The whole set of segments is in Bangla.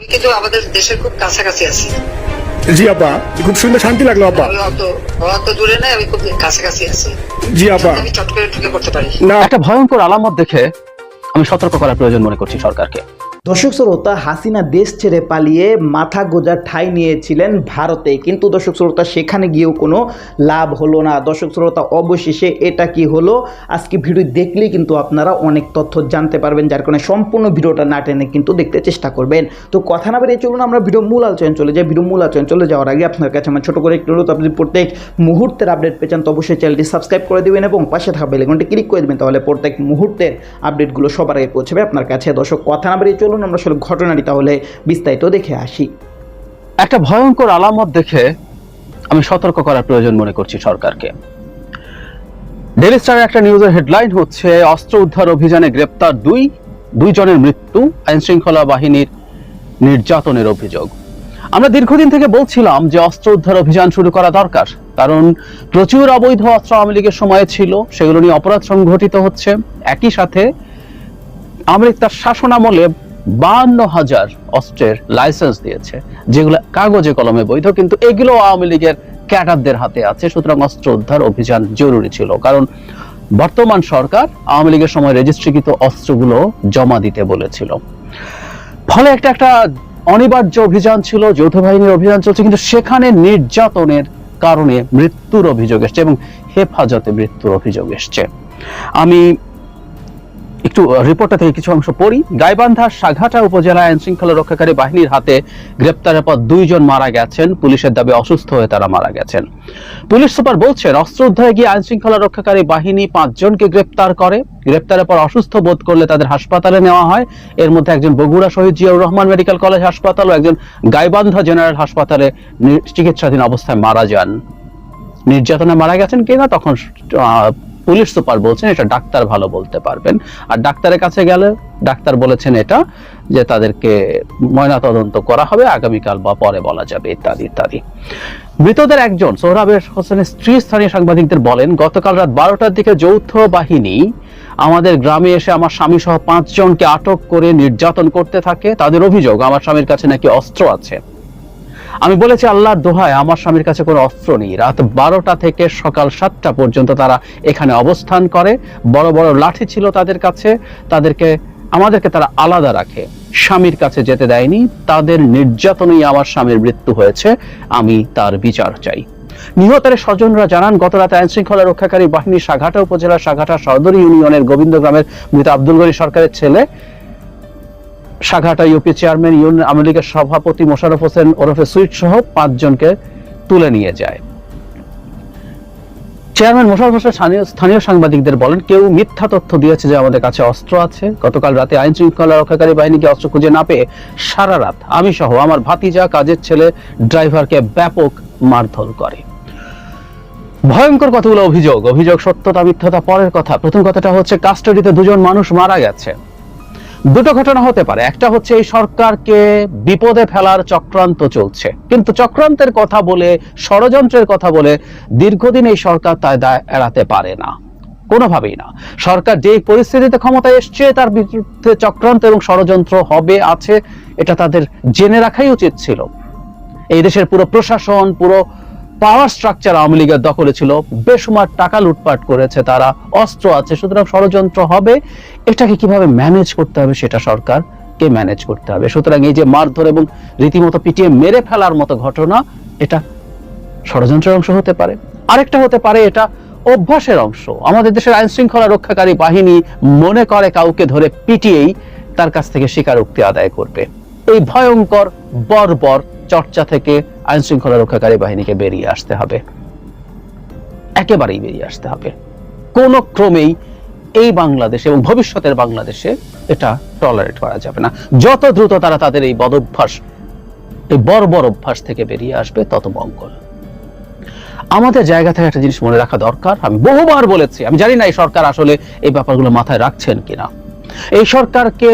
আমি কিন্তু আমাদের দেশের খুব কাছাকাছি আছি। জি আপা খুব সুন্দর শান্তি লাগল আপা। দূরে নাই আমি খুব কাছাকাছি আছি। জি আপা। আমি চট করে ঢুকে পড়তে পারি। না। একটা ভয়ঙ্কর আলামত দেখে আমি সতর্ক করার প্রয়োজন মনে করছি সরকারকে। দর্শক শ্রোতা, হাসিনা দেশ ছেড়ে পালিয়ে মাথা গোজার ঠাই নিয়েছিলেন ভারতে। কিন্তু দর্শক শ্রোতা, সেখানে গিয়েও কোনো লাভ হলো না। দর্শক শ্রোতা, অবশেষে এটা কি হলো? আজকে ভিডিও দেখলেই কিন্তু আপনারা অনেক তথ্য জানতে পারবেন, যার কারণে সম্পূর্ণ ভিডিওটা না টেনে কিন্তু দেখতে চেষ্টা করবেন। তো কথা না বেরিয়ে চলুন আমরা ভিডিও মূল আলোচনা চলে যাই। ভিডিও মূল আলোচনা চলে যাওয়ার আগে আপনার কাছে আমার ছোটো করে একটু অনুরোধ, আপনি প্রত্যেক মুহূর্তের আপডেট পেয়েছেন তো অবশ্যই চ্যানেলটি সাবস্ক্রাইব করে দেবেন এবং পাশে থাকা বেলেগনটি ক্লিক করে দেবেন, তাহলে প্রত্যেক মুহূর্তের আপডেটগুলো সবার আগে পৌঁছবে আপনার কাছে। দর্শক, কথা না বেরিয়ে চলুন। আমরা আসলে ঘটনাটি তাহলে বিস্তারিত দেখে আসি। একটা ভয়ঙ্কর আলামত দেখে আমি সতর্ক করার প্রয়োজন মনে করছি সরকারকে। ডেলি স্টারের একটা নিউজের হেডলাইন হচ্ছে, অস্ত্র উদ্ধার অভিযানে গ্রেপ্তার দুই দুই জনের মৃত্যু আইন শৃঙ্খলা বাহিনীর নির্যাতনের অভিযোগ। আমরা দীর্ঘদিন থেকে বলছিলাম যে অস্ত্র উদ্ধার অভিযান শুরু করা দরকার, কারণ প্রচুর অবৈধ অস্ত্র আওয়ামী লীগের সময়ে ছিল, সেগুলো নিয়ে অপরাধ সংঘটিত হচ্ছে। একই সাথে আমেরিক তার শাসনামলে বান্ন হাজার অস্ত্রের লাইসেন্স দিয়েছে, যেগুলো কাগজে কলমে বৈধ, কিন্তু এগুলো আওয়ামী লীগের ক্যাডারদের হাতে আছে, সুতরাং অস্ত্র উদ্ধার অভিযান জরুরি ছিল। কারণ বর্তমান সরকার আওয়ামী লীগের সময় রেজিস্ট্রিকৃত অস্ত্রগুলো জমা দিতে বলেছিল। ফলে একটা একটা অনিবার্য অভিযান ছিল, যৌথ বাহিনীর অভিযান চলছে, কিন্তু সেখানে নির্যাতনের কারণে মৃত্যুর অভিযোগ এসছে এবং হেফাজতে মৃত্যুর অভিযোগ এসছে। আমি একটু রিপোর্টটা থেকে কিছু অংশ পড়ি। গাইবান্ধার সাঘাটা উপজেলা আইন শৃঙ্খলা রক্ষাকারী বাহিনীর হাতে গ্রেপ্তারের পর দুইজন মারা গেছেন। পুলিশের দাবি অসুস্থ হয়ে তারা মারা গেছেন। পুলিশ সুপার বলছেন, অস্ত্র উদ্ধারে গিয়ে আইন শৃঙ্খলা রক্ষাকারী বাহিনী পাঁচজনকে গ্রেপ্তার করে। গ্রেপ্তারের পর অসুস্থ বোধ করলে তাদের হাসপাতালে নেওয়া হয়। এর মধ্যে একজন বগুড়া শহীদ জিয়াউর রহমান মেডিকেল কলেজ হাসপাতাল ও একজন গাইবান্ধা জেনারেল হাসপাতালে চিকিৎসাধীন অবস্থায় মারা যান। নির্যাতনে মারা গেছেন কিনা তখন পুলিশ সুপার বলছেন এটা ডাক্তার ভালো বলতে পারবেন। আর ডাক্তারের কাছে গেলে ডাক্তার বলেছেন এটা, যে তাদেরকে ময়নাতদন্ত করা হবে, আগামীকাল বা পরে বলা যাবে, ইত্যাদি ইত্যাদি। মৃতদের একজন সোহরাবের হোসেনের স্ত্রী, স্থানীয় সাংবাদিকদের বলেন, গতকাল রাত বারোটার দিকে যৌথ বাহিনী আমাদের গ্রামে এসে আমার স্বামী সহ পাঁচজনকে আটক করে নির্যাতন করতে থাকে। তাদের অভিযোগ, আমার স্বামীর কাছে নাকি অস্ত্র আছে। আমি বলেছি আল্লাহর দোহায়, আমার স্বামীর কাছে কোনো অস্ত্র নেই। রাত বারোটা থেকে সকাল সাতটা পর্যন্ত তারা এখানে অবস্থান করে। বড় বড় লাঠি ছিল তাদের কাছে। তাদেরকে, আমাদেরকে তারা আলাদা রাখে। স্বামীর কাছে যেতে দেয়নি। তাদের নির্যাতনেই আমার স্বামীর মৃত্যু হয়েছে। আমি তার বিচার চাই। নিহতের স্বজনরা জানান গত রাতে আইন শৃঙ্খলা রক্ষাকারী বাহিনী সাঘাটা উপজেলার সাঘাটা সদর ইউনিয়নের গোবিন্দ গ্রামের মৃত আব্দুল গনি সরকারের ছেলে Saghata UP chairman union Awami লীগের সভাপতি মোশারফ হোসেন ওরফে সুইট সহ পাঁচজনকে তুলে নিয়ে যায়। চেয়ারম্যান মোশাররফ হোসেন স্থানীয় সাংবাদিকদের বলেন, কেউ মিথ্যা তথ্য দিয়েছে যে আমাদের কাছে অস্ত্র আছে। গতকাল রাতে আইন শৃঙ্খলা রক্ষাকারী বাহিনীকে অস্ত্র খুঁজে না পেয়ে সারা রাত আমি সহ আমার ভাতিজা, কাজের ছেলে, ড্রাইভারকে ব্যাপক মারধর করে। ভয়ঙ্কর কতগুলো অভিযোগ। অভিযোগ সত্যতা, মিথ্যতা, পরের কথা। প্রথম কথাটা হচ্ছে কাস্টাডিতে দুজন মানুষ মারা গেছে। দুটো ঘটনা হতে পারে। একটা হচ্ছে এই সরকারকে বিপদে ফেলার চক্রান্ত চলছে। কিন্তু চক্রান্তের কথা বলে, ষড়যন্ত্রের কথা বলে দীর্ঘদিন এই সরকার দায় এড়াতে পারে না। কোনোভাবেই না। সরকার যে পরিস্থিতিতে ক্ষমতায় এসছে, তার বিরুদ্ধে চক্রান্ত এবং ষড়যন্ত্র হবে, আছে, এটা তাদের জেনে রাখাই উচিত ছিল। এই দেশের পুরো প্রশাসন, পুরো পাওয়ার স্ট্রাকচার আওয়ামী লীগের দখলে ছিল, বেসুমার টাকা লুটপাট করেছে তারা, অস্ত্র আছে, সুতরাং ষড়যন্ত্র হবে। এটাকে কীভাবে ম্যানেজ করতে হবে সেটা সরকারকে ম্যানেজ করতে হবে? সুতরাং এই যে মারধর এবং রীতিমতো পিটিয়ে মেরে ফেলার মতো ঘটনা, এটা ষড়যন্ত্রের অংশ হতে পারে। আরেকটা হতে পারে এটা অভ্যাসের অংশ। আমাদের দেশের আইন শৃঙ্খলা রক্ষাকারী বাহিনী মনে করে কাউকে ধরে পিটিয়েই তার কাছ থেকে স্বীকারোক্তি আদায় করবে। এই ভয়ঙ্কর বর্বর চর্চা থেকে আইন শৃঙ্খলা রক্ষাকারী বাহিনীকে বেরিয়ে আসতে হবে। একেবারেই বেরিয়ে আসতে হবে। কোন ক্রমেই এই বাংলাদেশে এবং ভবিষ্যতের বাংলাদেশে এটা টলারেট করা যাবে না। যত দ্রুত তারা তাদের এই বদভ্যাস, এই বর্বর অভ্যাস থেকে বেরিয়ে আসবে, তত মঙ্গল। আমাদের জায়গা থেকে একটা জিনিস মনে রাখা দরকার। আমি বহুবার বলেছি, আমি জানি না এই সরকার আসলে এই ব্যাপারগুলো মাথায় রাখছেন কিনা। এই সরকারকে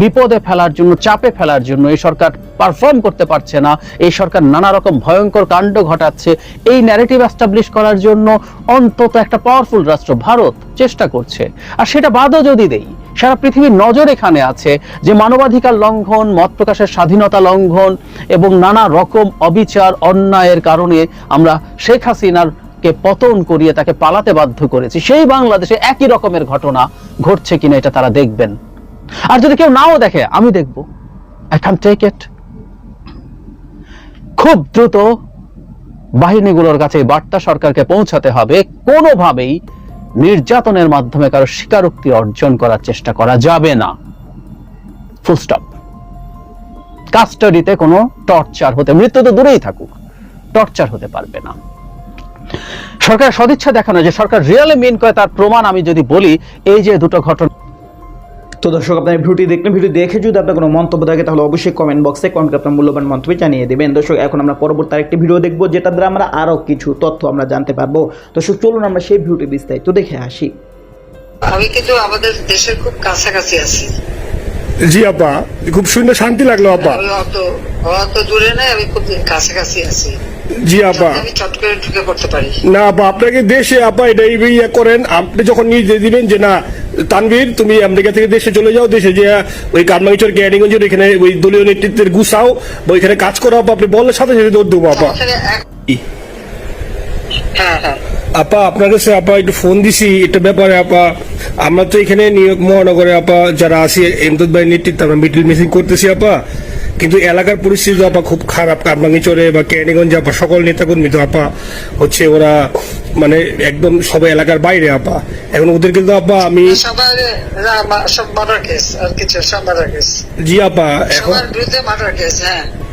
বিপদে ফেলার জন্য, চাপে ফেলার জন্য এই সরকার পারফর্ম করতে পারছে না। এই সরকার নানা রকম ভয়ঙ্কর কাণ্ড ঘটাচ্ছে। এই ন্যারেটিভ এস্টাবলিশ করার জন্য অন্তত একটা পাওয়ারফুল রাষ্ট্র, ভারত, চেষ্টা করছে। আর সেটা বাদও যদি দেই, সারা পৃথিবীর নজর এখানে আছে যে মানবাধিকার লঙ্ঘন, মত প্রকাশের স্বাধীনতা লঙ্ঘন এবং নানা রকম অবিচার, অন্যায়ের কারণে আমরা শেখ হাসিনার পতন করিয়ে তাকে পালাতে বাধ্য করেছি। সেই বাংলাদেশে একই রকমের ঘটনা ঘটছে কিনা এটা তারা দেখবেন। আর যদি কেউ নাও দেখে, আমি দেখব। আই ক্যান টেক ইট খুব দ্রুত বাহিনীগুলোর কাছে বার্তা সরকারকে পৌঁছাতে হবে। কোনোভাবেই নির্যাতনের মাধ্যমে কারও স্বীকারোক্তি অর্জন করার চেষ্টা করা যাবে না। ফুল স্টপ কাস্টাডিতে কোনো টর্চার হতে মৃত্যু তো দূরেই থাকুক। টর্চার হতে পারবে না। সরকার সদিচ্ছা দেখানো যে সরকার রিয়েলি মিন করে তার প্রমাণ আমি যদি বলি, এই যে দুটো ঘটনা তো দর্শক আপনার ভিডিওটি দেখলেন ভিডিও দেখে যদি আপনার কোনো মন্তব্য থাকে তাহলে অবশ্যই কমেন্ট বক্সে কমেন্ট করে আপনার মূল্যবান মন্তব্য জানিয়ে দেবেন। দর্শক এখন আমরা পরবর্তী আরেকটি ভিডিও দেখব যেটা দ্বারা আমরা আরও কিছু তথ্য আমরা জানতে পারব। দর্শক চলুন আমরা সেই ভিডিওটি বিস্তারিত দেখে আসি। আমি কিন্তু আমাদের দেশের খুব কাছাকাছি আছি। জি আপা খুব শুনে শান্তি লাগল আপা। অত অত দূরে নাই আমি খুব কাছাকাছি আছি। জি আপা। আমি চট করে ঢুকে পড়তে পারি। না আপা আপনাকে দেশে আপা এটা এই ইয়ে করেন আপনি যখন নির্দেশ দিবেন যে না তানভীর তুমি আমেরিকা থেকে দেশে চলে যাও দেশে যে ওই কারমাঙ্গিচর ক্যারিগঞ্জের এখানে ওই দলীয় নেতৃত্বের গুছাও বা ওইখানে কাজ করো আপা আপনি বললে সাথে সাথে দৌড় দেবো আপা। হ্যাঁ হ্যাঁ। আপা আপনার কাছে আপা একটু ফোন দিছি এটা ব্যাপারে আপা। আমরা তো এখানে নিয়োগ মহানগরে আপা যারা আছি এমদাদ ভাই নেতৃত্বে আমরা মিডিল মিসিং করতেছি আপা। কিন্তু এলাকার পরিস্থিতি আপা খুব খারাপ। কারমাঙ্গি চরে বা কেরানীগঞ্জ আপা সকল নেতাকর্মী তো আপা হচ্ছে ওরা মানে একদম সবাই এলাকার বাইরে আপা। এখন ওদের কিন্তু আপা আমি জি আপা এখন বিরুদ্ধে মার্ডার কেস হ্যাঁ।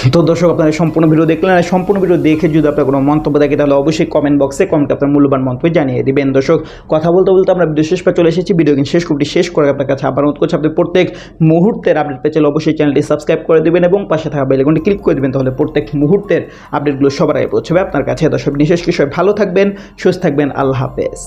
তো দর্শক, আপনারা সম্পূর্ণ ভিডিও দেখলেন আর সম্পূর্ণ ভিডিও দেখে যদি আপনার কোনো মন্তব্য থাকে, তাহলে অবশ্যই কমেন্ট বক্সে কমেন্ট আপনার মূল্যবান মন্তব্য জানিয়ে দিবেন। দর্শক, কথা বলতে বলতে আমরা ভিডিও শেষ পা চলে এসেছি। ভিডিও কিন্তু শেষ করতে শেষ করে আপনার কাছে আবার অনুরোধ করছি, আপনি প্রত্যেক মুহূর্তের আপডেট পেয়ে চাইলে অবশ্যই চ্যানেলটি সাবস্ক্রাইব করে দেবেন এবং পাশে থাকা বেলাইকনটি ক্লিক করে দেবেন, তাহলে প্রত্যেক মুহূর্তের আপডেটগুলো সবার আগে পৌঁছবে আপনার কাছে। দর্শক, বিশেষ বিষয় ভালো থাকবেন, সুস্থ থাকবেন, আল্লাহ হাফেজ।